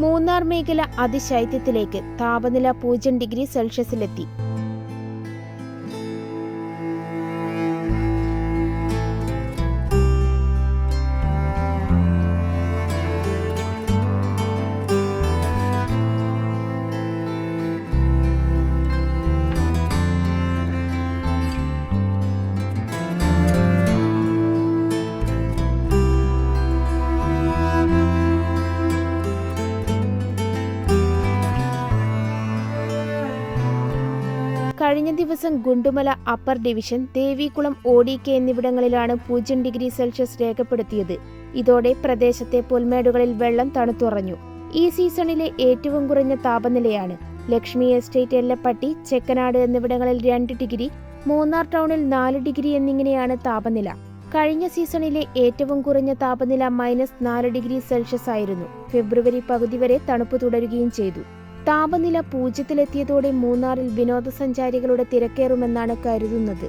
മൂന്നാർ മേഖല അതിശൈത്യത്തിലേക്ക് താപനില പൂജ്യം ഡിഗ്രി സെൽഷ്യസിലെത്തി. കഴിഞ്ഞ ദിവസം ഗുണ്ടുമല അപ്പർ ഡിവിഷൻ ദേവികുളം ഓടിക്കെ എന്നിവിടങ്ങളിലാണ് പൂജ്യം ഡിഗ്രി സെൽഷ്യസ് രേഖപ്പെടുത്തിയത്. ഇതോടെ പ്രദേശത്തെ പുൽമേടുകളിൽ വെള്ളം തണുത്തുറഞ്ഞു. ഈ സീസണിലെ ഏറ്റവും കുറഞ്ഞ താപനിലയാണ്. ലക്ഷ്മി എസ്റ്റേറ്റ് എല്ലപ്പട്ടി ചെക്കനാട് എന്നിവിടങ്ങളിൽ രണ്ട് ഡിഗ്രി മൂന്നാർ ടൗണിൽ നാല് ഡിഗ്രി എന്നിങ്ങനെയാണ് താപനില. കഴിഞ്ഞ സീസണിലെ ഏറ്റവും കുറഞ്ഞ താപനില മൈനസ് നാല് ഡിഗ്രി സെൽഷ്യസ് ആയിരുന്നു. ഫെബ്രുവരി പകുതി വരെ തണുപ്പ് തുടരുകയും ചെയ്തു. താപനില പൂജ്യത്തിലെത്തിയതോടെ മൂന്നാറിൽ വിനോദസഞ്ചാരികളുടെ തിരക്കേറുമെന്നാണ് കരുതുന്നത്.